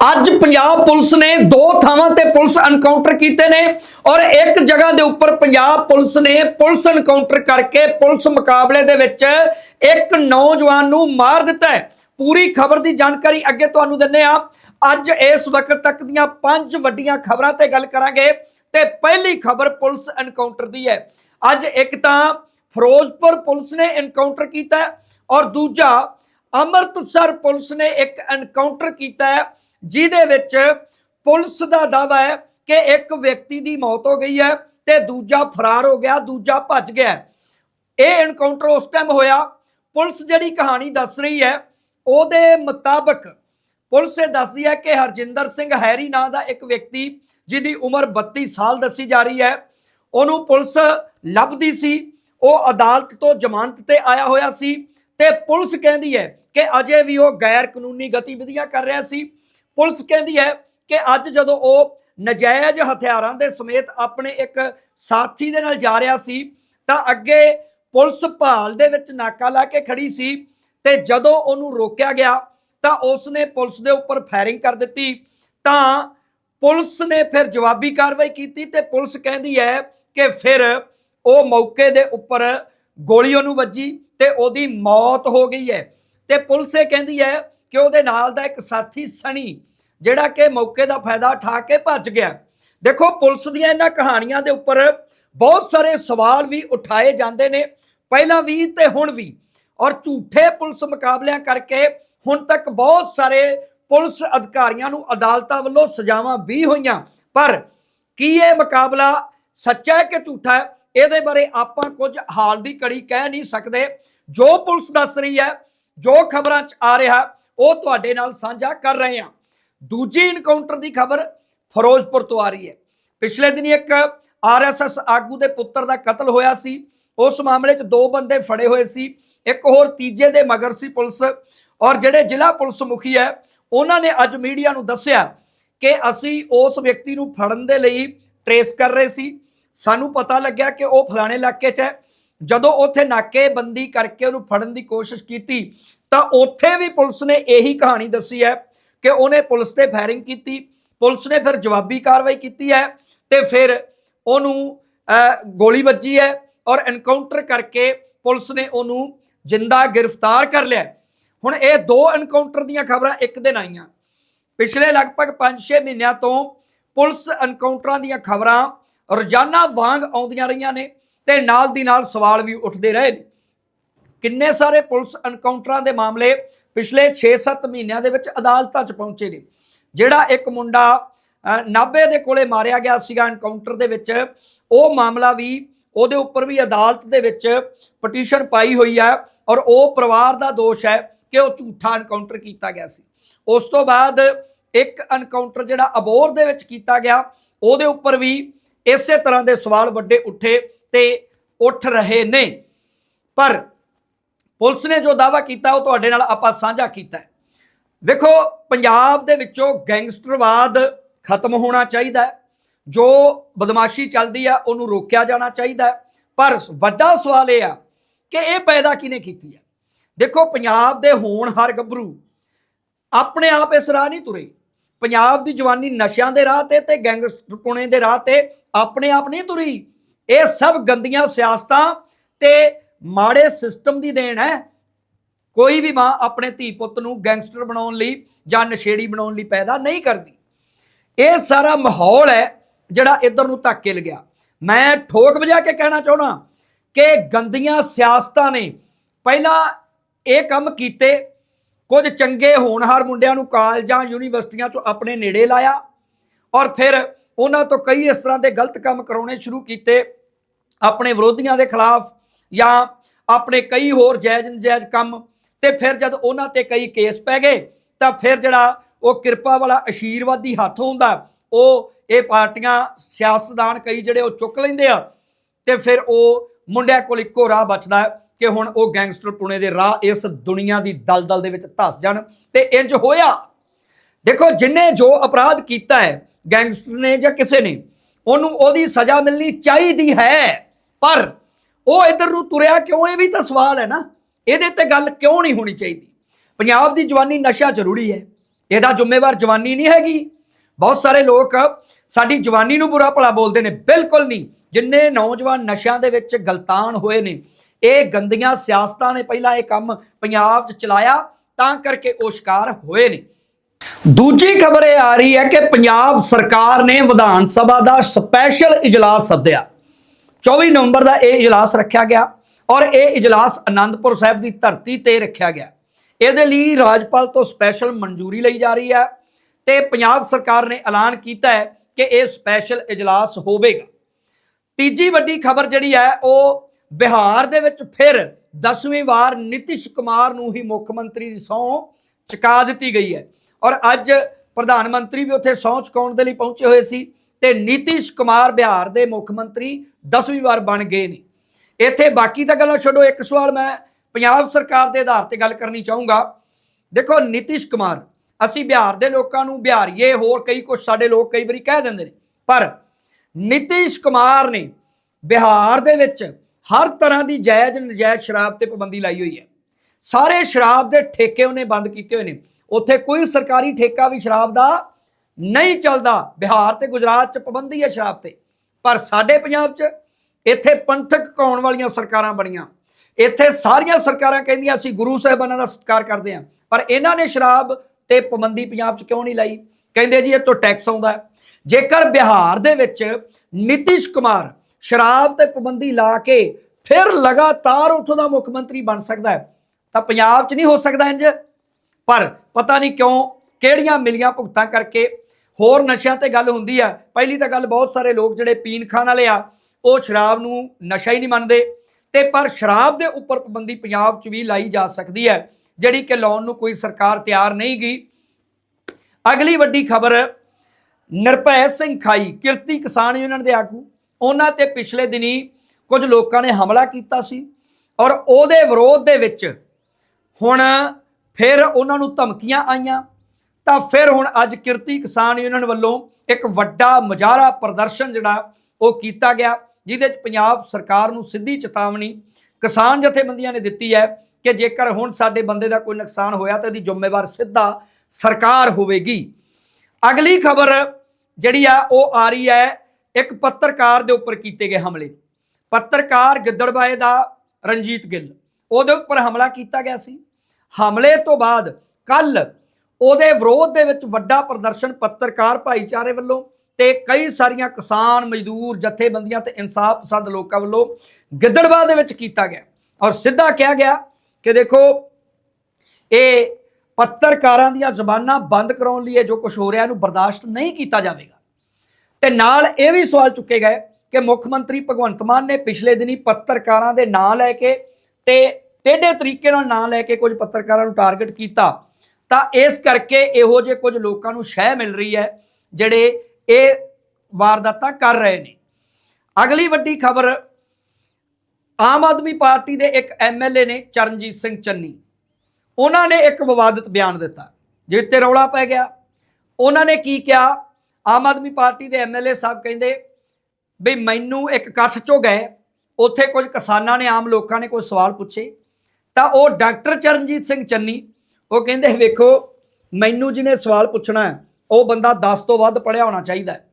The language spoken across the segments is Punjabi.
ਅੱਜ ਪੰਜਾਬ ਪੁਲਿਸ ਨੇ ਦੋ ਥਾਵਾਂ ਤੇ ਪੁਲਿਸ ਐਨਕਾਊਂਟਰ ਕੀਤੇ ਨੇ ਔਰ ਇੱਕ ਜਗ੍ਹਾ ਦੇ ਉੱਪਰ ਪੰਜਾਬ ਪੁਲਿਸ ਨੇ ਪੁਲਿਸ ਐਨਕਾਊਂਟਰ ਕਰਕੇ ਪੁਲਿਸ ਮੁਕਾਬਲੇ ਦੇ ਵਿੱਚ ਇੱਕ ਨੌਜਵਾਨ ਨੂੰ ਮਾਰ ਦਿੱਤਾ ਹੈ। ਪੂਰੀ ਖਬਰ ਦੀ ਜਾਣਕਾਰੀ ਅੱਗੇ ਤੁਹਾਨੂੰ ਦਿੰਨੇ ਆ ਅੱਜ ਇਸ ਵਕਤ ਤੱਕ ਦੀਆਂ ਪੰਜ ਵੱਡੀਆਂ ਖਬਰਾਂ ਤੇ ਗੱਲ ਕਰਾਂਗੇ ਤੇ ਪਹਿਲੀ ਖਬਰ ਪੁਲਿਸ ਐਨਕਾਊਂਟਰ ਦੀ ਹੈ। ਅੱਜ ਇੱਕ ਤਾਂ ਫਿਰੋਜ਼ਪੁਰ ਪੁਲਿਸ ਨੇ ਐਨਕਾਊਂਟਰ ਕੀਤਾ ਔਰ ਦੂਜਾ ਅੰਮ੍ਰਿਤਸਰ ਪੁਲਿਸ ਨੇ ਇੱਕ ਐਨਕਾਊਂਟਰ ਕੀਤਾ ਜਿਹਦੇ ਵਿੱਚ ਪੁਲਿਸ ਦਾ ਦਾਅਵਾ ਹੈ ਕਿ ਇੱਕ ਵਿਅਕਤੀ ਦੀ ਮੌਤ ਹੋ ਗਈ ਹੈ ਤੇ ਦੂਜਾ ਫਰਾਰ ਹੋ ਗਿਆ, ਦੂਜਾ ਭੱਜ ਗਿਆ ਇਹ ਐਨਕਾਊਂਟਰ ਉਸ ਟਾਈਮ ਹੋਇਆ। ਪੁਲਿਸ ਜਿਹੜੀ ਕਹਾਣੀ ਦੱਸ ਰਹੀ ਹੈ, ਉਹਦੇ ਮੁਤਾਬਕ ਪੁਲਿਸ ਇਹ ਦੱਸਦੀ ਹੈ ਕਿ ਹਰਜਿੰਦਰ ਸਿੰਘ ਹੈਰੀ ਨਾਂ ਦਾ ਇੱਕ ਵਿਅਕਤੀ ਜਿਹਦੀ ਉਮਰ 32 ਸਾਲ ਦੱਸੀ ਜਾ ਰਹੀ ਹੈ, ਉਹਨੂੰ ਪੁਲਿਸ ਲੱਭਦੀ ਸੀ, ਉਹ ਅਦਾਲਤ ਤੋਂ ਜ਼ਮਾਨਤ ਤੇ ਆਇਆ ਹੋਇਆ ਸੀ ਤੇ ਪੁਲਿਸ ਕਹਿੰਦੀ ਹੈ ਕਿ ਅਜੇ ਵੀ ਉਹ ਗੈਰ ਕਾਨੂੰਨੀ ਗਤੀਵਿਧੀਆਂ ਕਰ ਰਿਹਾ ਸੀ। ਪੁਲਿਸ ਕਹਿੰਦੀ ਹੈ ਕਿ ਅੱਜ ਜਦੋਂ ਉਹ ਨਜਾਇਜ਼ ਹਥਿਆਰਾਂ ਦੇ ਸਮੇਤ ਆਪਣੇ ਇੱਕ ਸਾਥੀ ਦੇ ਨਾਲ ਜਾ ਰਿਹਾ ਸੀ, ਤਾਂ ਅੱਗੇ ਪੁਲਿਸ ਭਾਲ ਦੇ ਵਿੱਚ ਨਾਕਾ ਲਾ ਕੇ ਖੜੀ ਸੀ ਤੇ ਜਦੋਂ ਉਹਨੂੰ ਰੋਕਿਆ ਗਿਆ, ਤਾਂ ਉਸ ਨੇ ਪੁਲਿਸ ਦੇ ਉੱਪਰ ਫਾਇਰਿੰਗ ਕਰ ਦਿੱਤੀ। ਤਾਂ ਪੁਲਿਸ ਨੇ ਫਿਰ ਜਵਾਬੀ ਕਾਰਵਾਈ ਕੀਤੀ ਤੇ ਪੁਲਿਸ ਕਹਿੰਦੀ ਹੈ ਕਿ ਫਿਰ ਉਹ ਮੌਕੇ ਦੇ ਉੱਪਰ ਗੋਲੀ ਉਹਨੂੰ ਵੱਜੀ ਤੇ ਉਹਦੀ ਮੌਤ ਹੋ ਗਈ ਹੈ। ਤੇ ਪੁਲਿਸ ਇਹ ਕਹਿੰਦੀ ਹੈ ਕਿ ਉਹਦੇ ਨਾਲ ਦਾ ਇੱਕ ਸਾਥੀ ਸਣੀ, ਜਿਹੜਾ ਕਿ ਮੌਕੇ ਦਾ ਫਾਇਦਾ ਉਠਾ ਕੇ ਭੱਜ ਗਿਆ। ਦੇਖੋ, ਪੁਲਿਸ ਦੀਆਂ ਇਹਨਾਂ ਕਹਾਣੀਆਂ ਦੇ ਉੱਪਰ ਬਹੁਤ ਸਾਰੇ ਸਵਾਲ ਵੀ ਉਠਾਏ ਜਾਂਦੇ ਨੇ। ਪਹਿਲਾਂ ਵੀ ਤੇ ਹੁਣ ਵੀ। ਔਰ ਝੂਠੇ ਪੁਲਿਸ ਮੁਕਾਬਲਿਆਂ ਕਰਕੇ ਹੁਣ ਤੱਕ ਬਹੁਤ ਸਾਰੇ ਪੁਲਿਸ ਅਧਿਕਾਰੀਆਂ ਨੂੰ ਅਦਾਲਤਾਂ ਵੱਲੋਂ ਸਜ਼ਾਵਾਂ ਵੀ ਹੋਈਆਂ। ਪਰ ਕੀ ਇਹ ਮੁਕਾਬਲਾ ਸੱਚਾ ਹੈ ਕਿ ਝੂਠਾ ਹੈ? ਇਹਦੇ ਬਾਰੇ ਆਪਾਂ ਕੁਝ ਹਾਲ ਦੀ ਕੜੀ ਕਹਿ ਨਹੀਂ ਸਕਦੇ। ਜੋ ਪੁਲਿਸ ਦੱਸ ਰਹੀ ਹੈ, ਜੋ ਖਬਰਾਂ 'ਚ ਆ ਰਿਹਾ ਉਹ ਤੁਹਾਡੇ ਨਾਲ ਸਾਂਝਾ ਕਰ ਰਹੇ ਹਾਂ। ਦੂਜੀ ਇਨਕਾਊਂਟਰ ਦੀ ਖਬਰ ਫਿਰੋਜ਼ਪੁਰ ਤੋਂ ਆ ਰਹੀ ਹੈ। ਪਿਛਲੇ ਦਿਨੀ ਇੱਕ ਆਰਐਸਐਸ ਆਗੂ ਦੇ ਪੁੱਤਰ ਦਾ ਕਤਲ ਹੋਇਆ ਸੀ। ਉਸ ਮਾਮਲੇ 'ਚ ਦੋ ਬੰਦੇ ਫੜੇ ਹੋਏ ਸੀ। ਇੱਕ ਹੋਰ ਤੀਜੇ ਦੇ ਮਗਰ ਸੀ ਪੁਲਿਸ। ਔਰ ਜਿਹੜੇ ਜ਼ਿਲ੍ਹਾ ਪੁਲਿਸ ਮੁਖੀ ਹੈ, ਉਹਨਾਂ ਨੇ ਅੱਜ ਮੀਡੀਆ ਨੂੰ ਦੱਸਿਆ ਕਿ ਅਸੀਂ ਉਸ ਵਿਅਕਤੀ ਨੂੰ ਫੜਨ ਦੇ ਲਈ ਟਰੇਸ ਕਰ ਰਹੇ ਸੀ। ਸਾਨੂੰ ਪਤਾ ਲੱਗਿਆ ਕਿ ਉਹ ਫਲਾਣੇ ਇਲਾਕੇ 'ਚ ਹੈ। ਜਦੋਂ ਉੱਥੇ ਨਾਕੇਬੰਦੀ ਕਰਕੇ ਉਹਨੂੰ ਫੜਨ ਦੀ ਕੋਸ਼ਿਸ਼ ਕੀਤੀ ਤਾਂ ਉੱਥੇ ਵੀ ਪੁਲਿਸ ਨੇ ਇਹੀ ਕਹਾਣੀ ਦੱਸੀ ਹੈ ਕਿ ਉਹਨੇ ਪੁਲਿਸ ਤੇ ਫਾਇਰਿੰਗ ਕੀਤੀ, ਪੁਲਿਸ ਨੇ ਫਿਰ ਜਵਾਬੀ ਕਾਰਵਾਈ ਕੀਤੀ ਹੈ ਤੇ ਫਿਰ ਉਹਨੂੰ ਗੋਲੀ ਵੱਜੀ ਹੈ ਔਰ ਐਨਕਾਊਂਟਰ ਕਰਕੇ ਪੁਲਿਸ ਨੇ ਉਹਨੂੰ ਜਿੰਦਾ ਗ੍ਰਿਫਤਾਰ ਕਰ ਲਿਆ ਹੁਣ ਇਹ ਦੋ ਐਨਕਾਊਂਟਰ ਦੀਆਂ ਖਬਰਾਂ ਇੱਕ ਦਿਨ ਆਈਆਂ। ਪਿਛਲੇ ਲਗਭਗ 5-6 ਮਹੀਨਿਆਂ ਤੋਂ ਪੁਲਿਸ ਐਨਕਾਊਂਟਰਾਂ ਦੀਆਂ ਖਬਰਾਂ ਰੋਜ਼ਾਨਾ ਵਾਂਗ ਆਉਂਦੀਆਂ ਰਹੀਆਂ ਨੇ ਤੇ ਨਾਲ ਦੀ ਨਾਲ ਸਵਾਲ ਵੀ ਉੱਠਦੇ ਰਹੇ ਨੇ। ਕਿੰਨੇ ਸਾਰੇ ਪੁਲਿਸ ਐਨਕਾਊਂਟਰਾਂ ਦੇ ਮਾਮਲੇ ਪਿਛਲੇ 6-7 ਮਹੀਨਿਆਂ ਦੇ ਵਿੱਚ ਅਦਾਲਤਾਂ 'ਚ ਪਹੁੰਚੇ ਨੇ? ਜਿਹੜਾ ਇੱਕ ਮੁੰਡਾ ਅ, ਨਾਭੇ ਦੇ ਕੋਲੇ ਮਾਰਿਆ ਗਿਆ ਸੀਗਾ ਐਨਕਾਊਂਟਰ ਦੇ ਵਿੱਚ ਉਹ ਮਾਮਲਾ ਵੀ ਉਹਦੇ ਉੱਪਰ ਵੀ ਅਦਾਲਤ ਦੇ ਵਿੱਚ ਪਟੀਸ਼ਨ ਪਾਈ ਹੋਈ ਹੈ ਔਰ ਉਹ ਪਰਿਵਾਰ ਦਾ ਦੋਸ਼ ਹੈ ਕਿ ਉਹ ਝੂਠਾ ਐਨਕਾਊਂਟਰ ਕੀਤਾ ਗਿਆ ਸੀ। ਉਸ ਤੋਂ ਬਾਅਦ ਇੱਕ ਐਨਕਾਊਂਟਰ ਜਿਹੜਾ ਅਬੋਰ ਦੇ ਵਿੱਚ ਕੀਤਾ ਗਿਆ ਉਹਦੇ ਉੱਪਰ ਵੀ ਇਸੇ ਤਰ੍ਹਾਂ ਦੇ ਸਵਾਲ ਵੱਡੇ ਉੱਠੇ ਤੇ ਉੱਠ ਰਹੇ ਨੇ। ਪਰ ਪੁਲਿਸ ਨੇ ਜੋ ਦਾਵਾ ਕੀਤਾ, ਉਹ ਤੁਹਾਡੇ ਨਾਲ ਆਪਾਂ ਸਾਂਝਾ ਕੀਤਾ ਹੈ। ਦੇਖੋ ਪੰਜਾਬ ਦੇ ਵਿੱਚੋਂ ਗੈਂਗਸਟਰਵਾਦ ਖਤਮ ਹੋਣਾ ਚਾਹੀਦਾ ਹੈ। ਜੋ ਬਦਮਾਸ਼ੀ ਚੱਲਦੀ ਆ, ਉਹਨੂੰ ਰੋਕਿਆ ਜਾਣਾ ਚਾਹੀਦਾ ਪਰ ਵੱਡਾ ਸਵਾਲ ਇਹ ਆ ਕਿ ਇਹ ਪੈਦਾ ਕਿਨੇ ਕੀਤੀ ਹੈ? ਦੇਖੋ, ਪੰਜਾਬ ਦੇ ਹੋਣਹਾਰ ਗੱਭਰੂ ਆਪਣੇ ਆਪ ਇਸ ਰਾਹ ਨਹੀਂ ਤੁਰੇ। ਪੰਜਾਬ ਦੀ ਜਵਾਨੀ ਨਸ਼ਿਆਂ ਦੇ ਰਾਹ ਤੇ ਤੇ ਗੈਂਗਸਟਰਪੁਣੇ ਦੇ ਰਾਹ ਤੇ ਆਪਣੇ ਆਪ ਨਹੀਂ ਤੁਰੀ। ਇਹ ਸਭ ਗੰਦੀਆਂ ਸਿਆਸਤਾਂ ਤੇ ਮਾੜੇ ਸਿਸਟਮ ਦੀ ਦੇਣ ਹੈ। ਕੋਈ ਵੀ ਮਾਂ ਆਪਣੇ ਧੀ ਪੁੱਤ ਨੂੰ ਗੈਂਗਸਟਰ ਬਣਾਉਣ ਲਈ ਜਾਂ ਨਸ਼ੇੜੀ ਬਣਾਉਣ ਲਈ ਪੈਦਾ ਨਹੀਂ ਕਰਦੀ। ਇਹ ਸਾਰਾ ਮਾਹੌਲ ਹੈ ਜਿਹੜਾ ਇੱਧਰ ਨੂੰ ਧੱਕੇ ਕੇ ਲਗਿਆ ਮੈਂ ਠੋਕ ਵਜਾ ਕੇ ਕਹਿਣਾ ਚਾਹੁੰਦਾ ਕਿ ਗੰਦੀਆਂ ਸਿਆਸਤਾਂ ਨੇ ਪਹਿਲਾਂ ਇਹ ਕੰਮ ਕੀਤੇ, ਕੁਝ ਚੰਗੇ ਹੋਣਹਾਰ ਮੁੰਡਿਆਂ ਨੂੰ ਕਾਲਜਾਂ, ਯੂਨੀਵਰਸਿਟੀਆਂ 'ਚੋਂ ਆਪਣੇ ਨੇੜੇ ਲਾਇਆ ਔਰ ਫਿਰ ਉਹਨਾਂ ਤੋਂ ਕਈ ਇਸ ਤਰ੍ਹਾਂ ਦੇ ਗਲਤ ਕੰਮ ਕਰਾਉਣੇ ਸ਼ੁਰੂ ਕੀਤੇ। ਆਪਣੇ ਵਿਰੋਧੀਆਂ ਦੇ ਖਿਲਾਫ ਜਾਂ ਆਪਣੇ ਕਈ ਹੋਰ ਜਾਇਜ਼ ਨਜਾਇਜ਼ ਕੰਮ, ਤੇ ਫਿਰ ਜਦ ਉਹਨਾਂ ਤੇ ਕਈ ਕੇਸ ਪੈ ਗਏ, ਤਾਂ ਫਿਰ ਜਿਹੜਾ ਉਹ ਕਿਰਪਾ ਵਾਲਾ ਆਸ਼ੀਰਵਾਦੀ ਹੱਥ ਹੁੰਦਾ, ਉਹ ਇਹ ਪਾਰਟੀਆਂ ਸਿਆਸਤਦਾਨ ਕਈ ਜਿਹੜੇ ਉਹ ਚੁੱਕ ਲੈਂਦੇ ਆ, ਤੇ ਫਿਰ ਉਹ ਮੁੰਡਿਆਂ ਕੋਲ ਇੱਕੋ ਰਾਹ ਬਚਦਾ ਕਿ ਹੁਣ ਉਹ ਗੈਂਗਸਟਰ ਪੁਣੇ ਦੇ ਰਾਹ ਇਸ ਦੁਨੀਆ ਦੀ ਦਲਦਲ ਦੇ ਵਿੱਚ ਧਸ ਜਾਣ, ਤੇ ਇੰਜ ਹੋਇਆ। ਦੇਖੋ, ਜਿਨੇ ਜੋ ਅਪਰਾਧ ਕੀਤਾ ਹੈ, ਗੈਂਗਸਟਰ ਨੇ ਜਾਂ ਕਿਸੇ ਨੇ, ਉਹਨੂੰ ਉਹਦੀ ਸਜ਼ਾ ਮਿਲਣੀ ਚਾਹੀਦੀ ਹੈ, ਪਰ ਉਹ ਇਧਰ ਨੂੰ ਤੁਰਿਆ ਕਿਉਂ? ਇਹ ਵੀ ਤਾਂ ਸਵਾਲ ਹੈ ਨਾ। ਇਹਦੇ ਤੇ ਗੱਲ ਕਿਉਂ ਨਹੀਂ ਹੋਣੀ ਚਾਹੀਦੀ? ਪੰਜਾਬ ਦੀ ਜਵਾਨੀ ਨਸ਼ਾ ਜ਼ਰੂਰੀ ਹੈ। ਇਹਦਾ ਜ਼ਿੰਮੇਵਾਰ ਜਵਾਨੀ ਨਹੀਂ ਹੈਗੀ। ਬਹੁਤ ਸਾਰੇ ਲੋਕ ਸਾਡੀ ਜਵਾਨੀ ਨੂੰ ਬੁਰਾ ਭਲਾ ਬੋਲਦੇ ਨੇ। ਬਿਲਕੁਲ ਨਹੀਂ। ਜਿੰਨੇ ਨੌਜਵਾਨ ਨਸ਼ਿਆਂ ਦੇ ਵਿੱਚ ਗਲਤਾਨ ਹੋਏ ਨੇ, ਇਹ ਗੰਦੀਆਂ ਸਿਆਸਤਾਂ ਨੇ ਪਹਿਲਾਂ ਇਹ ਕੰਮ ਪੰਜਾਬ 'ਚ ਚਲਾਇਆ, ਤਾਂ ਕਰਕੇ ਉਹ ਸ਼ਿਕਾਰ ਹੋਏ ਨੇ। ਦੂਜੀ ਖਬਰ ਇਹ ਆ ਰਹੀ ਹੈ ਕਿ ਪੰਜਾਬ ਸਰਕਾਰ ਨੇ ਵਿਧਾਨ ਸਭਾ ਦਾ ਸਪੈਸ਼ਲ ਇਜਲਾਸ ਸੱਦਿਆ। 24 ਨਵੰਬਰ ਦਾ ਇਹ ਇਜਲਾਸ ਰੱਖਿਆ ਗਿਆ ਔਰ ਇਹ ਇਜਲਾਸ ਆਨੰਦਪੁਰ ਸਾਹਿਬ ਦੀ ਧਰਤੀ ਤੇ ਰੱਖਿਆ ਗਿਆ। ਇਹਦੇ ਲਈ ਰਾਜਪਾਲ ਤੋਂ ਸਪੈਸ਼ਲ ਮਨਜ਼ੂਰੀ ਲਈ ਜਾ ਰਹੀ ਹੈ ਤੇ ਪੰਜਾਬ ਸਰਕਾਰ ਨੇ ਐਲਾਨ ਕੀਤਾ ਹੈ ਕਿ ਇਹ ਸਪੈਸ਼ਲ ਇਜਲਾਸ ਹੋਵੇਗਾ। ਤੀਜੀ ਵੱਡੀ ਖਬਰ ਜਿਹੜੀ ਹੈ, ਉਹ ਬਿਹਾਰ ਦੇ ਵਿੱਚ ਫਿਰ 10ਵੀਂ ਵਾਰ ਨਿਤਿਸ਼ ਕੁਮਾਰ ਨੂੰ ਹੀ ਮੁੱਖ ਮੰਤਰੀ ਦੀ ਸਹੁੰ ਚੁਕਾ ਦਿੱਤੀ ਗਈ ਹੈ। ਔਰ ਅੱਜ ਪ੍ਰਧਾਨ ਮੰਤਰੀ ਵੀ ਉੱਥੇ ਸਹੁੰ ਚੁਕਾਉਣ ਦੇ ਲਈ ਪਹੁੰਚੇ ਹੋਏ ਸੀ। ਤੇ ਨੀਤੀਸ਼ ਕੁਮਾਰ ਬਿਹਾਰ ਦੇ ਮੁੱਖ ਮੰਤਰੀ 10ਵੀਂ ਵਾਰ ਬਣ ਗਏ ਨੇ। ਇੱਥੇ ਬਾਕੀ ਤਾਂ ਗੱਲਾਂ ਛੱਡੋ, ਇੱਕ ਸਵਾਲ ਮੈਂ ਪੰਜਾਬ ਸਰਕਾਰ ਦੇ ਆਧਾਰ ਤੇ ਗੱਲ ਕਰਨੀ ਚਾਹੂੰਗਾ। ਦੇਖੋ, ਨੀਤੀਸ਼ ਕੁਮਾਰ, ਅਸੀਂ ਬਿਹਾਰ ਦੇ ਲੋਕਾਂ ਨੂੰ ਬਿਹਾਰੀਏ, ਹੋਰ ਕਈ ਕੁਝ ਸਾਡੇ ਲੋਕ ਕਈ ਵਾਰੀ ਕਹਿ ਦਿੰਦੇ ਨੇ। ਪਰ ਨੀਤੀਸ਼ ਕੁਮਾਰ ਨੇ ਬਿਹਾਰ ਦੇ ਵਿੱਚ ਹਰ ਤਰ੍ਹਾਂ ਦੀ ਜਾਇਜ਼ ਨਜਾਇਜ਼ ਸ਼ਰਾਬ ਤੇ ਪਾਬੰਦੀ ਲਾਈ ਹੋਈ ਹੈ। ਸਾਰੇ ਸ਼ਰਾਬ ਦੇ ਠੇਕੇ ਉਹਨੇ ਬੰਦ ਕੀਤੇ ਹੋਏ ਨੇ। ਉੱਥੇ ਕੋਈ ਸਰਕਾਰੀ ਠੇਕਾ ਵੀ ਸ਼ਰਾਬ ਦਾ ਨਹੀਂ ਚੱਲਦਾ। ਬਿਹਾਰ ਤੇ ਗੁਜਰਾਤ 'ਚ ਪਾਬੰਦੀ ਹੈ ਸ਼ਰਾਬ ਤੇ। ਪਰ ਸਾਡੇ ਪੰਜਾਬ 'ਚ ਇੱਥੇ ਪੰਥਕ ਕਹਾਉਣ ਵਾਲੀਆਂ ਸਰਕਾਰਾਂ ਬਣੀਆਂ? ਇੱਥੇ ਸਾਰੀਆਂ ਸਰਕਾਰਾਂ ਕਹਿੰਦੀਆਂ ਅਸੀਂ ਗੁਰੂ ਸਾਹਿਬਾਨਾਂ ਦਾ ਸਤਿਕਾਰ ਕਰਦੇ ਹਾਂ। ਪਰ ਇਹਨਾਂ ਨੇ ਸ਼ਰਾਬ ਤੇ ਪਾਬੰਦੀ ਪੰਜਾਬ 'ਚ ਕਿਉਂ ਨਹੀਂ ਲਾਈ? ਕਹਿੰਦੇ ਜੀ ਇਹ ਤੋਂ ਟੈਕਸ ਆਉਂਦਾ ਜੇਕਰ ਬਿਹਾਰ ਦੇ ਵਿੱਚ ਨਿਤਿਸ਼ ਕੁਮਾਰ ਸ਼ਰਾਬ ਤੇ ਪਾਬੰਦੀ ਲਾ ਕੇ ਫਿਰ ਲਗਾਤਾਰ ਉੱਥੋਂ ਦਾ ਮੁੱਖ ਮੰਤਰੀ ਬਣ ਸਕਦਾ ਹੈ, ਤਾਂ ਪੰਜਾਬ 'ਚ ਨਹੀਂ ਹੋ ਸਕਦਾ ਇੰਜ। ਪਰ ਪਤਾ ਨਹੀਂ ਕਿਉਂ ਕਿਹੜੀਆਂ ਮਿਲੀਆਂ ਭੁਗਤਾਂ ਕਰਕੇ ਹੋਰ ਨਸ਼ਿਆਂ ਤੇ ਗੱਲ ਹੁੰਦੀ ਆ। ਪਹਿਲੀ ਤਾਂ ਗੱਲ ਬਹੁਤ ਸਾਰੇ ਲੋਕ ਜਿਹੜੇ ਪੀਣ ਖਾਣ ਵਾਲੇ ਆ, ਉਹ ਸ਼ਰਾਬ ਨੂੰ ਨਸ਼ਾ ਹੀ ਨਹੀਂ ਮੰਨਦੇ। ਤੇ ਪਰ ਸ਼ਰਾਬ ਦੇ ਉੱਪਰ ਪਾਬੰਦੀ ਪੰਜਾਬ 'ਚ ਵੀ ਲਾਈ ਜਾ ਸਕਦੀ ਹੈ, ਜਿਹੜੀ ਕਿ ਲਾਉਣ ਨੂੰ ਕੋਈ ਸਰਕਾਰ ਤਿਆਰ ਨਹੀਂ ਗਈ ਅਗਲੀ ਵੱਡੀ ਖਬਰ ਨਿਰਭੈ ਸਿੰਘ ਖਾਈ, ਕਿਰਤੀ ਕਿਸਾਨ ਯੂਨੀਅਨ ਦੇ ਆਗੂ। ਉਹਨਾਂ ਤੇ ਪਿਛਲੇ ਦਿਨੀ ਕੁਝ ਲੋਕਾਂ ਨੇ ਹਮਲਾ ਕੀਤਾ ਸੀ ਔਰ ਉਹਦੇ ਵਿਰੋਧ ਦੇ ਵਿੱਚ ਹੁਣ ਫਿਰ ਉਹਨਾਂ ਨੂੰ ਧਮਕੀਆਂ ਆਈਆਂ। ਤਾਂ ਫਿਰ ਹੁਣ ਅੱਜ ਕਿਰਤੀ ਕਿਸਾਨ ਯੂਨੀਅਨ ਵੱਲੋਂ ਇੱਕ ਵੱਡਾ ਮੁਜ਼ਾਹਰਾ ਪ੍ਰਦਰਸ਼ਨ ਜਿਹੜਾ ਉਹ ਕੀਤਾ ਗਿਆ, ਜਿਹਦੇ ਵਿੱਚ ਪੰਜਾਬ ਸਰਕਾਰ ਨੂੰ ਸਿੱਧੀ ਚੇਤਾਵਨੀ ਕਿਸਾਨ ਜਥੇਬੰਦੀਆਂ ਨੇ ਦਿੱਤੀ ਹੈ ਕਿ ਜੇਕਰ ਹੁਣ ਸਾਡੇ ਬੰਦੇ ਦਾ ਕੋਈ ਨੁਕਸਾਨ ਹੋਇਆ ਤਾਂ ਇਹਦੀ ਜ਼ਿੰਮੇਵਾਰ ਸਿੱਧਾ ਸਰਕਾਰ ਹੋਵੇਗੀ। ਅਗਲੀ ਖਬਰ ਜਿਹੜੀ ਆ, ਉਹ ਆ ਰਹੀ ਹੈ, ਇੱਕ ਪੱਤਰਕਾਰ ਦੇ ਉੱਪਰ ਕੀਤੇ ਗਏ ਹਮਲੇ। ਪੱਤਰਕਾਰ ਗਿੱਦੜਬਾਏ ਦਾ ਰਣਜੀਤ ਗਿੱਲ, ਉਹਦੇ ਉੱਪਰ ਹਮਲਾ ਕੀਤਾ ਗਿਆ ਸੀ। ਹਮਲੇ ਤੋਂ ਬਾਅਦ ਕੱਲ ਉਹਦੇ ਵਿਰੋਧ ਦੇ ਵਿੱਚ ਵੱਡਾ ਪ੍ਰਦਰਸ਼ਨ ਪੱਤਰਕਾਰ ਭਾਈਚਾਰੇ ਵੱਲੋਂ ਤੇ ਕਈ ਸਾਰੀਆਂ ਕਿਸਾਨ, ਮਜ਼ਦੂਰ, ਜਥੇਬੰਦੀਆਂ ਤੇ ਇਨਸਾਫ ਪਸੰਦ ਲੋਕਾਂ ਵੱਲੋਂ ਗਿੱਦੜਬਾਹ ਦੇ ਵਿੱਚ ਕੀਤਾ ਗਿਆ। ਔਰ ਸਿੱਧਾ ਕਿਹਾ ਗਿਆ ਕਿ ਦੇਖੋ, ਇਹ ਪੱਤਰਕਾਰਾਂ ਦੀਆਂ ਜ਼ਬਾਨਾਂ ਬੰਦ ਕਰਾਉਣ ਲਈ ਇਹ ਜੋ ਕੁਝ ਹੋ ਰਿਹਾ, ਇਹਨੂੰ ਬਰਦਾਸ਼ਤ ਨਹੀਂ ਕੀਤਾ ਜਾਵੇਗਾ। ਤੇ ਨਾਲ ਇਹ ਵੀ ਸਵਾਲ ਚੁੱਕੇ ਗਏ ਕਿ ਮੁੱਖ ਮੰਤਰੀ ਭਗਵੰਤ ਮਾਨ ਨੇ ਪਿਛਲੇ ਦਿਨੀ ਪੱਤਰਕਾਰਾਂ ਦੇ ਨਾਂ ਲੈ ਕੇ ਤੇ ਟੇਢੇ ਤਰੀਕੇ ਨਾਲ ਨਾਂ ਲੈ ਕੇ ਕੁਝ ਪੱਤਰਕਾਰਾਂ ਨੂੰ ਟਾਰਗੇਟ ਕੀਤਾ। ਤਾਂ ਇਸ ਕਰਕੇ ਇਹੋ ਜਿਹੇ ਕੁਝ ਲੋਕਾਂ ਨੂੰ ਸ਼ਹਿ ਮਿਲ ਰਹੀ ਹੈ, ਜਿਹੜੇ ਇਹ ਵਾਰਦਾਤਾਂ ਕਰ ਰਹੇ ਨੇ। ਅਗਲੀ ਵੱਡੀ ਖਬਰ, ਆਮ ਆਦਮੀ ਪਾਰਟੀ ਦੇ ਇੱਕ ਐਮਐਲਏ ਨੇ ਚਰਨਜੀਤ ਸਿੰਘ ਚੰਨੀ, ਉਹਨਾਂ ਨੇ ਇੱਕ ਵਿਵਾਦਿਤ ਬਿਆਨ ਦਿੱਤਾ, ਜਿਸ ਤੇ ਰੌਲਾ ਪੈ ਗਿਆ। ਉਹਨਾਂ ਨੇ ਕੀ ਕਿਹਾ? ਆਮ ਆਦਮੀ ਪਾਰਟੀ ਦੇ ਐਮਐਲਏ ਸਾਹਿਬ ਕਹਿੰਦੇ ਵੀ ਮੈਨੂੰ ਇੱਕ ਇਕੱਠ ਚੋਂ ਗਏ, ਉੱਥੇ ਕੁਝ ਕਿਸਾਨਾਂ ਨੇ, ਆਮ ਲੋਕਾਂ ਨੇ ਕੋਈ ਸਵਾਲ ਪੁੱਛੇ। ਤਾਂ ਉਹ ਡਾਕਟਰ ਚਰਨਜੀਤ ਸਿੰਘ ਚੰਨੀ ਉਹ ਕਹਿੰਦੇ, ਵੇਖੋ, ਮੈਨੂੰ ਜਿਹਨੇ ਸਵਾਲ ਪੁੱਛਣਾ ਹੈ, ਉਹ ਬੰਦਾ 10 ਤੋਂ ਵੱਧ ਪੜਿਆ ਹੋਣਾ ਚਾਹੀਦਾ ਹੈ।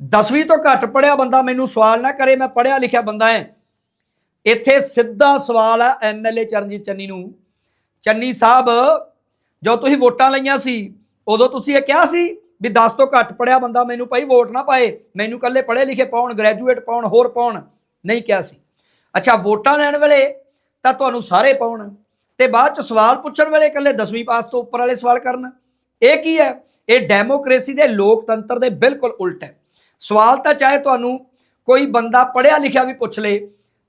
10ਵੀਂ ਤੋਂ ਘੱਟ ਪੜਿਆ ਬੰਦਾ ਮੈਨੂੰ ਸਵਾਲ ਨਾ ਕਰੇ, ਮੈਂ ਪੜਿਆ ਲਿਖਿਆ ਬੰਦਾ ਹਾਂ। ਇੱਥੇ ਸਿੱਧਾ ਸਵਾਲ ਹੈ ਐਮਐਲਏ ਚਰਨਜੀਤ ਚੰਨੀ ਨੂੰ। ਚੰਨੀ ਸਾਹਿਬ ਜੋ ਤੁਸੀਂ ਵੋਟਾਂ ਲਈਆਂ ਸੀ, ਉਦੋਂ ਤੁਸੀਂ ਇਹ ਕਿਹਾ ਸੀ ਵੀ 10 ਤੋਂ ਘੱਟ ਪੜਿਆ ਬੰਦਾ ਮੈਨੂੰ ਭਾਈ ਵੋਟ ਨਾ ਪਾਏ, ਮੈਨੂੰ ਕੱਲੇ ਪੜ੍ਹੇ ਲਿਖੇ ਪਾਉਣ ਗ੍ਰੈਜੂਏਟ ਪਾਉਣ, ਹੋਰ ਪਾਉਣ, ਨਹੀਂ ਕਿਹਾ ਸੀ। ਅੱਛਾ, ਵੋਟਾਂ ਲੈਣ ਵੇਲੇ ਤਾਂ ਤੁਹਾਨੂੰ ਸਾਰੇ ਪਾਉਣ। ਤੇ ਬਾਅਦ ਚ ਸਵਾਲ ਪੁੱਛਣ ਵੇਲੇ ਇਕੱਲੇ 10ਵੀਂ ਪਾਸ ਤੋਂ ਉੱਪਰ ਵਾਲੇ ਸਵਾਲ ਕਰਨ। ਇਹ ਕੀ ਹੈ? ਇਹ ਡੈਮੋਕ੍ਰੇਸੀ ਦੇ ਲੋਕਤੰਤਰ ਦੇ ਬਿਲਕੁਲ ਉਲਟ ਹੈ। ਸਵਾਲ ਤਾਂ ਚਾਹੇ ਤੁਹਾਨੂੰ ਕੋਈ ਬੰਦਾ ਪੜਿਆ ਲਿਖਿਆ ਵੀ ਪੁੱਛ ਲੇ,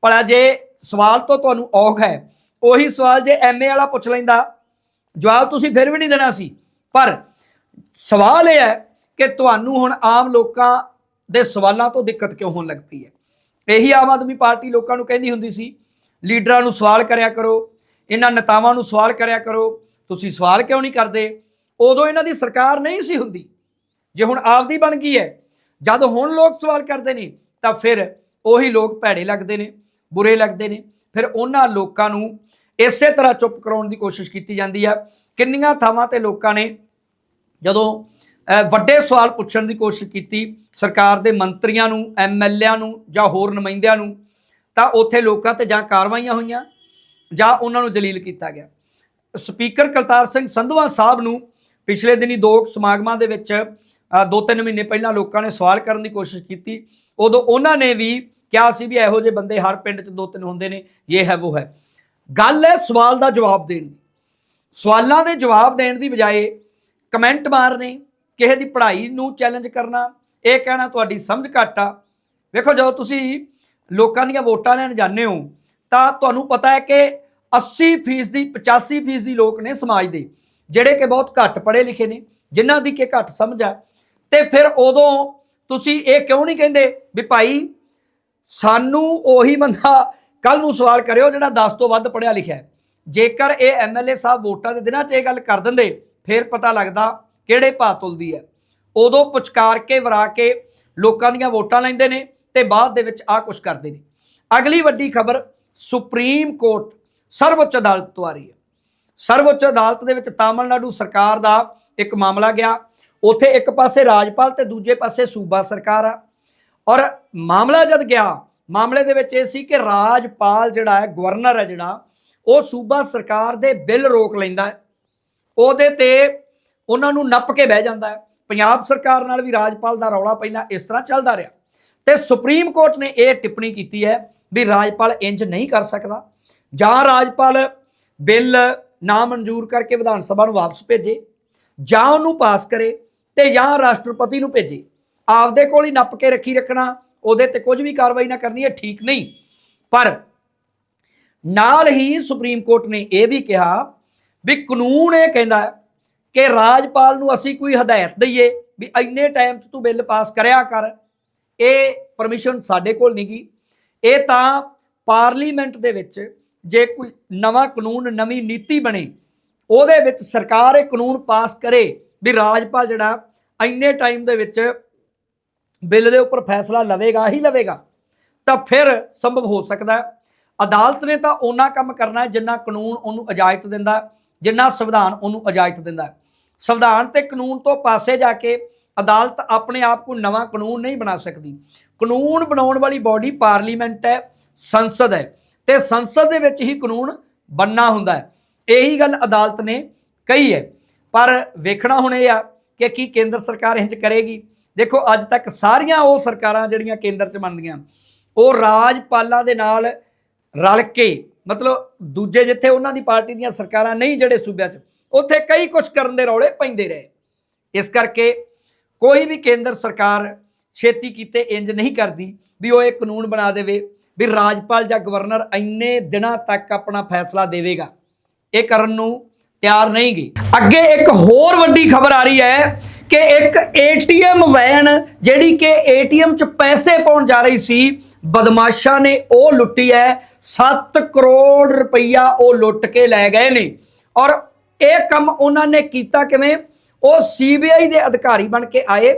ਭਲਾ ਜੇ ਸਵਾਲ ਤੋਂ ਤੁਹਾਨੂੰ ਔਖ ਹੈ, ਉਹੀ ਸਵਾਲ ਜੇ ਐਮਏ ਵਾਲਾ ਪੁੱਛ ਲੈਂਦਾ, ਜਵਾਬ ਤੁਸੀਂ ਫਿਰ ਵੀ ਨਹੀਂ ਦੇਣਾ ਸੀ। ਪਰ ਸਵਾਲ ਇਹ ਹੈ ਕਿ ਤੁਹਾਨੂੰ ਹੁਣ ਆਮ ਲੋਕਾਂ ਦੇ ਸਵਾਲਾਂ ਤੋਂ ਦਿੱਕਤ ਕਿਉਂ ਹੋਣ ਲੱਗ ਪਈ ਹੈ? ਇਹੀ ਆਮ ਆਦਮੀ ਪਾਰਟੀ ਲੋਕਾਂ ਨੂੰ ਕਹਿੰਦੀ ਹੁੰਦੀ ਸੀ, ਲੀਡਰਾਂ ਨੂੰ ਸਵਾਲ ਕਰਿਆ ਕਰੋ ਇਹਨਾਂ ਨੇਤਾਵਾਂ ਨੂੰ ਸਵਾਲ ਕਰਿਆ ਕਰੋ, ਤੁਸੀਂ ਸਵਾਲ ਕਿਉਂ ਨਹੀਂ ਕਰਦੇ? ਉਦੋਂ ਇਹਨਾਂ ਦੀ ਸਰਕਾਰ ਨਹੀਂ ਸੀ ਹੁੰਦੀ। ਜੇ ਹੁਣ ਆਪਦੀ ਬਣ ਗਈ ਹੈ, ਜਦ ਹੁਣ ਲੋਕ ਸਵਾਲ ਕਰਦੇ ਨੇ, ਤਾਂ ਫਿਰ ਉਹੀ ਲੋਕ ਭੈੜੇ ਲੱਗਦੇ ਨੇ, ਬੁਰੇ ਲੱਗਦੇ ਨੇ। ਫਿਰ ਉਹਨਾਂ ਲੋਕਾਂ ਨੂੰ ਇਸੇ ਤਰ੍ਹਾਂ ਚੁੱਪ ਕਰਾਉਣ ਦੀ ਕੋਸ਼ਿਸ਼ ਕੀਤੀ ਜਾਂਦੀ ਆ। ਕਿੰਨੀਆਂ ਥਾਵਾਂ ਤੇ ਲੋਕਾਂ ਨੇ ਜਦੋਂ ਵੱਡੇ ਸਵਾਲ ਪੁੱਛਣ ਦੀ ਕੋਸ਼ਿਸ਼ ਕੀਤੀ, ਸਰਕਾਰ ਦੇ ਮੰਤਰੀਆਂ ਨੂੰ ਐਮਐਲਏਆਂ ਨੂੰ ਜਾਂ ਹੋਰ ਨੁਮਾਇੰਦਿਆਂ ਨੂੰ, ਤਾਂ ਉੱਥੇ ਲੋਕਾਂ ਤੇ ਜਾਂ ਕਾਰਵਾਈਆਂ ਹੋਈਆਂ ਜਾਂ ਉਹਨਾਂ ਨੂੰ ਜਲੀਲ ਕੀਤਾ ਗਿਆ। ਸਪੀਕਰ ਕਲਤਾਰ ਸਿੰਘ ਸੰਧਵਾ ਸਾਹਿਬ ਨੂੰ ਪਿਛਲੇ ਦਿਨੀ ਦੋ ਸਮਾਗਮਾਂ ਦੇ ਵਿੱਚ ਦੋ ਤਿੰਨ ਮਹੀਨੇ ਪਹਿਲਾਂ ਲੋਕਾਂ ਨੇ ਸਵਾਲ ਕਰਨ ਦੀ ਕੋਸ਼ਿਸ਼ ਕੀਤੀ। ਉਦੋਂ ਉਹਨਾਂ ਨੇ ਵੀ ਕਿਹਾ ਸੀ ਵੀ ਇਹੋ ਜਿਹੇ ਬੰਦੇ ਹਰ ਪਿੰਡ 'ਚ ਦੋ ਤਿੰਨ ਹੁੰਦੇ ਨੇ, ਇਹ ਹੈ, ਉਹ ਹੈ। ਗੱਲ ਹੈ ਸਵਾਲ ਦਾ ਜਵਾਬ ਦੇਣ ਦੀ। ਸਵਾਲਾਂ ਦੇ ਜਵਾਬ ਦੇਣ ਦੀ ਬਜਾਏ ਕਮੈਂਟ ਮਾਰਨੇ, ਕਿਸੇ ਦੀ ਪੜ੍ਹਾਈ ਨੂੰ ਚੈਲੰਜ ਕਰਨਾ, ਇਹ ਕਹਿਣਾ ਤੁਹਾਡੀ ਸਮਝ ਘੱਟ ਆ। ਵੇਖੋ, ਜਦੋਂ ਤੁਸੀਂ ਲੋਕਾਂ ਦੀਆਂ ਵੋਟਾਂ ਲੈਣ ਜਾਂਦੇ ਹੋ, ਤਾਂ ਤੁਹਾਨੂੰ ਪਤਾ ਹੈ ਕਿ 80% ਦੀ 85% ਦੀ ਲੋਕ ਨੇ ਸਮਾਜ ਦੇ, ਜਿਹੜੇ ਕਿ ਬਹੁਤ ਘੱਟ ਪੜ੍ਹੇ ਲਿਖੇ ਨੇ, ਜਿਨ੍ਹਾਂ ਦੀ ਕਿ ਘੱਟ ਸਮਝ ਆ। ਤੇ ਫਿਰ ਉਦੋਂ ਤੁਸੀਂ ਇਹ ਕਿਉਂ ਨਹੀਂ ਕਹਿੰਦੇ ਵੀ ਭਾਈ ਸਾਨੂੰ ਉਹੀ ਬੰਦਾ ਕੱਲ ਨੂੰ ਸਵਾਲ ਕਰਿਓ ਜਿਹੜਾ 10 ਤੋਂ ਵੱਧ ਪੜ੍ਹਿਆ ਲਿਖਿਆ ਹੈ। ਜੇਕਰ ਇਹ ਐਮਐਲਏ ਸਾਹਿਬ ਵੋਟਾਂ ਦੇ ਦਿਨਾਂ 'ਚ ਇਹ ਗੱਲ ਕਰ ਦਿੰਦੇ, ਫਿਰ ਪਤਾ ਲੱਗਦਾ ਕਿਹੜੇ ਭਾਅ ਤੁਲਦੀ ਹੈ। ਉਦੋਂ ਪੁਚਕਾਰ ਕੇ, ਵਰਾ ਕੇ ਲੋਕਾਂ ਦੀਆਂ ਵੋਟਾਂ ਲੈਂਦੇ ਨੇ ਤੇ ਬਾਅਦ ਦੇ ਵਿੱਚ ਆ ਕੁਝ ਕਰਦੇ ਨੇ। ਅਗਲੀ ਵੱਡੀ ਖਬਰ, ਸੁਪਰੀਮ ਕੋਰਟ ਸਰਵਉੱਚ ਅਦਾਲਤ ਤੋਂ ਆ ਰਹੀ ਹੈ। ਸਰਵਉੱਚ ਅਦਾਲਤ ਦੇ ਵਿੱਚ ਤਾਮਿਲਨਾਡੂ ਸਰਕਾਰ ਦਾ ਇੱਕ ਮਾਮਲਾ ਗਿਆ। ਉੱਥੇ ਇੱਕ ਪਾਸੇ ਰਾਜਪਾਲ ਤੇ ਦੂਜੇ ਪਾਸੇ ਸੂਬਾ ਸਰਕਾਰ ਆ। ਔਰ ਮਾਮਲਾ ਜਦ ਗਿਆ, ਮਾਮਲੇ ਦੇ ਵਿੱਚ ਇਹ ਸੀ ਕਿ ਰਾਜਪਾਲ ਜਿਹੜਾ ਹੈ, ਗਵਰਨਰ ਹੈ ਜਿਹੜਾ, ਉਹ ਸੂਬਾ ਸਰਕਾਰ ਦੇ ਬਿੱਲ ਰੋਕ ਲੈਂਦਾ ਹੈ। ਉਹਦੇ ਤੇ ਉਹਨਾਂ ਨੂੰ ਨੱਪ ਕੇ ਬਹਿ ਜਾਂਦਾ ਹੈ। ਪੰਜਾਬ ਸਰਕਾਰ ਨਾਲ ਵੀ ਰਾਜਪਾਲ ਦਾ ਰੌਲਾ ਪਹਿਲਾਂ ਇਸ ਤਰ੍ਹਾਂ ਚੱਲਦਾ ਰਿਹਾ। ਤੇ ਸੁਪਰੀਮ ਕੋਰਟ ਨੇ ਇਹ ਟਿੱਪਣੀ ਕੀਤੀ ਹੈ ਵੀ ਰਾਜਪਾਲ ਇੰਜ ਨਹੀਂ ਕਰ ਸਕਦਾ। ਜਾਂ ਰਾਜਪਾਲ ਬਿੱਲ ਨਾ ਮਨਜ਼ੂਰ ਕਰਕੇ ਵਿਧਾਨ ਸਭਾ ਨੂੰ ਵਾਪਸ ਭੇਜੇ, ਜਾਂ ਉਹਨੂੰ ਪਾਸ ਕਰੇ ਤੇ ਜਾਂ ਰਾਸ਼ਟਰਪਤੀ ਨੂੰ ਭੇਜੇ। ਆਪਦੇ ਕੋਲ ਹੀ ਨੱਪ ਕੇ ਰੱਖੀ ਰੱਖਣਾ, ਉਹਦੇ ਤੇ ਕੁਝ ਵੀ ਕਾਰਵਾਈ ਨਾ ਕਰਨੀ, ਇਹ ਠੀਕ ਨਹੀਂ। ਪਰ ਨਾਲ ਹੀ ਸੁਪਰੀਮ ਕੋਰਟ ਨੇ ਇਹ ਵੀ ਕਿਹਾ ਵੀ ਕਾਨੂੰਨ ਇਹ ਕਹਿੰਦਾ ਕਿ ਰਾਜਪਾਲ ਨੂੰ ਅਸੀਂ ਕੋਈ ਹਦਾਇਤ ਦਈਏ ਵੀ ਇੰਨੇ ਟਾਈਮ 'ਚ ਤੂੰ ਬਿੱਲ ਪਾਸ ਕਰਿਆ ਕਰ। ਇਹ ਪਰਮਿਸ਼ਨ ਸਾਡੇ ਕੋਲ ਨਹੀਂ ਗੀ ਇਹ ਤਾਂ ਪਾਰਲੀਮੈਂਟ ਦੇ ਵਿੱਚ ਜੇ ਕੋਈ ਨਵਾਂ ਕਾਨੂੰਨ, ਨਵੀਂ ਨੀਤੀ ਬਣੇ, ਉਹਦੇ ਵਿੱਚ ਸਰਕਾਰ ਇਹ ਕਾਨੂੰਨ ਪਾਸ ਕਰੇ ਵੀ ਰਾਜਪਾਲ ਜਿਹੜਾ ਇੰਨੇ ਟਾਈਮ ਦੇ ਵਿੱਚ ਬਿੱਲ ਦੇ ਉੱਪਰ ਫੈਸਲਾ ਲਵੇਗਾ, ਹੀ ਲਵੇਗਾ, ਤਾਂ ਫਿਰ ਸੰਭਵ ਹੋ ਸਕਦਾ ਹੈ। ਅਦਾਲਤ ਨੇ ਤਾਂ ਉਹਨਾਂ ਕੰਮ ਕਰਨਾ ਜਿੰਨਾ ਕਾਨੂੰਨ ਉਹਨੂੰ ਇਜਾਜ਼ਤ ਦਿੰਦਾ ਜਿੰਨਾ ਸੰਵਿਧਾਨ ਉਹਨੂੰ ਇਜਾਜ਼ਤ ਦਿੰਦਾ ਸੰਵਿਧਾਨ ਤੇ ਕਾਨੂੰਨ ਤੋਂ ਪਾਸੇ ਜਾ ਕੇ ਅਦਾਲਤ ਆਪਣੇ ਆਪ ਕੋਈ ਨਵਾਂ ਕਾਨੂੰਨ ਨਹੀਂ ਬਣਾ ਸਕਦੀ। ਕਾਨੂੰਨ ਬਣਾਉਣ ਵਾਲੀ ਬਾਡੀ ਪਾਰਲੀਮੈਂਟ ਹੈ, ਸੰਸਦ ਹੈ। ਤੇ ਸੰਸਦ ਦੇ ਵਿੱਚ ਹੀ ਕਾਨੂੰਨ ਬੰਨਾ ਹੁੰਦਾ ਹੈ। ਇਹੀ ਗੱਲ ਅਦਾਲਤ ਨੇ ਕਹੀ ਹੈ। ਪਰ ਵੇਖਣਾ ਹੁਣ ਇਹ ਆ ਕਿ ਕੀ ਕੇਂਦਰ ਸਰਕਾਰ ਇੰਜ ਕਰੇਗੀ। ਦੇਖੋ, ਅੱਜ ਤੱਕ ਸਾਰੀਆਂ ਉਹ ਸਰਕਾਰਾਂ ਜਿਹੜੀਆਂ ਕੇਂਦਰ 'ਚ ਬਣਦੀਆਂ, ਉਹ ਰਾਜਪਾਲਾਂ ਦੇ ਨਾਲ ਰਲ ਕੇ, ਮਤਲਬ ਦੂਜੇ ਜਿੱਥੇ ਉਹਨਾਂ ਦੀ ਪਾਰਟੀ ਦੀਆਂ ਸਰਕਾਰਾਂ ਨਹੀਂ ਜਿਹੜੇ ਸੂਬਿਆਂ 'ਚ, ਉੱਥੇ ਕਈ ਕੁਝ ਕਰਨ ਦੇ ਰੌਲੇ ਪੈਂਦੇ ਰਹੇ। ਇਸ ਕਰਕੇ ਕੋਈ ਵੀ ਕੇਂਦਰ ਸਰਕਾਰ ਛੇਤੀ ਕੀਤੇ ਇੰਜ ਨਹੀਂ ਕਰਦੀ ਵੀ ਉਹ ਇਹ ਕਾਨੂੰਨ ਬਣਾ ਦੇਵੇ। ਵੀ ਰਾਜਪਾਲ ਜਾਂ ਗਵਰਨਰ ਇੰਨੇ ਦਿਨਾਂ ਤੱਕ ਆਪਣਾ ਫੈਸਲਾ ਦੇਵੇਗਾ। ਇਹ ਕਰਨ ਨੂੰ ਤਿਆਰ ਨਹੀਂ ਗਈ ਅੱਗੇ ਇੱਕ ਹੋਰ ਵੱਡੀ ਖਬਰ ਆ ਰਹੀ ਹੈ ਕਿ ਇੱਕ ਏਟੀਐਮ ਵੈਨ ਜਿਹੜੀ ਕਿ ਏਟੀਐਮ 'ਚ ਪੈਸੇ ਪਾਉਣ ਜਾ ਰਹੀ ਸੀ, ਬਦਮਾਸ਼ਾਂ ਨੇ ਉਹ ਲੁੱਟੀ ਹੈ। 7 ਕਰੋੜ ਰੁਪਈਆ ਉਹ ਲੁੱਟ ਕੇ ਲੈ ਗਏ ਨੇ। ਔਰ ਇਹ ਕੰਮ ਉਹਨਾਂ ਨੇ ਕੀਤਾ ਕਿਵੇਂ? ਉਹ ਸੀਬੀਆਈ ਦੇ ਅਧਿਕਾਰੀ ਬਣ ਕੇ ਆਏ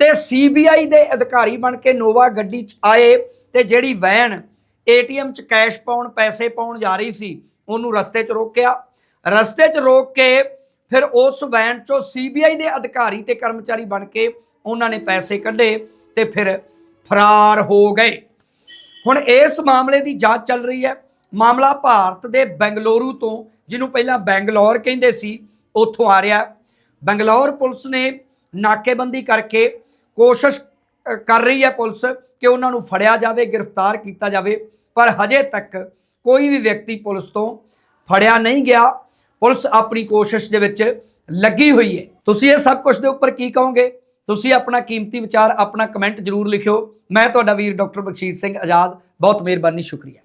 ਤੇ ਸੀਬੀਆਈ ਦੇ ਅਧਿਕਾਰੀ ਬਣ ਕੇ ਨੋਵਾ ਗੱਡੀ 'ਚ ਆਏ। ਤੇ ਜਿਹੜੀ ਵੈਨ ਏਟੀਐਮ 'ਚ ਕੈਸ਼ ਪਾਉਣ, ਪੈਸੇ ਪਾਉਣ ਜਾ ਰਹੀ ਸੀ, ਉਹਨੂੰ ਰਸਤੇ 'ਚ ਰੋਕਿਆ। ਰਸਤੇ 'ਚ ਰੋਕ ਕੇ ਫਿਰ ਉਸ ਵੈਨ 'ਚੋਂ ਸੀਬੀਆਈ ਦੇ ਅਧਿਕਾਰੀ ਤੇ ਕਰਮਚਾਰੀ ਬਣ ਕੇ ਉਹਨਾਂ ਨੇ ਪੈਸੇ ਕੱਢੇ ਤੇ ਫਿਰ ਫਰਾਰ ਹੋ ਗਏ। ਹੁਣ ਇਸ ਮਾਮਲੇ ਦੀ ਜਾਂਚ ਚੱਲ ਰਹੀ ਹੈ। ਮਾਮਲਾ ਭਾਰਤ ਦੇ ਬੈਂਗਲੁਰੂ ਤੋਂ, ਜਿਹਨੂੰ ਪਹਿਲਾਂ ਬੈਂਗਲੌਰ ਕਹਿੰਦੇ ਸੀ, ਉੱਥੋਂ ਆ ਰਿਹਾ। ਬੰਗਲੌਰ ਪੁਲਿਸ ਨੇ ਨਾਕੇਬੰਦੀ ਕਰਕੇ ਕੋਸ਼ਿਸ਼ ਕਰ ਰਹੀ ਹੈ ਪੁਲਿਸ। ਕਿ ਉਹਨਾਂ ਨੂੰ ਫੜਿਆ ਜਾਵੇ, ਗ੍ਰਿਫਤਾਰ ਕੀਤਾ ਜਾਵੇ। ਪਰ ਹਜੇ ਤੱਕ ਕੋਈ ਵੀ ਵਿਅਕਤੀ ਪੁਲਿਸ ਤੋਂ ਫੜਿਆ ਨਹੀਂ ਗਿਆ। ਪੁਲਿਸ ਆਪਣੀ ਕੋਸ਼ਿਸ਼ ਦੇ ਵਿੱਚ ਲੱਗੀ ਹੋਈ ਹੈ। ਤੁਸੀਂ ਇਹ ਸਭ ਕੁਝ ਦੇ ਉੱਪਰ ਕੀ ਕਹੋਗੇ? ਤੁਸੀਂ ਆਪਣਾ ਕੀਮਤੀ ਵਿਚਾਰ, ਆਪਣਾ ਕਮੈਂਟ ਜ਼ਰੂਰ ਲਿਖਿਓ। ਮੈਂ ਤੁਹਾਡਾ ਵੀਰ ਡਾਕਟਰ ਬਖਸ਼ੀਸ਼ ਸਿੰਘ ਆਜ਼ਾਦ। ਬਹੁਤ ਮਿਹਰਬਾਨੀ, ਸ਼ੁਕਰੀਆ।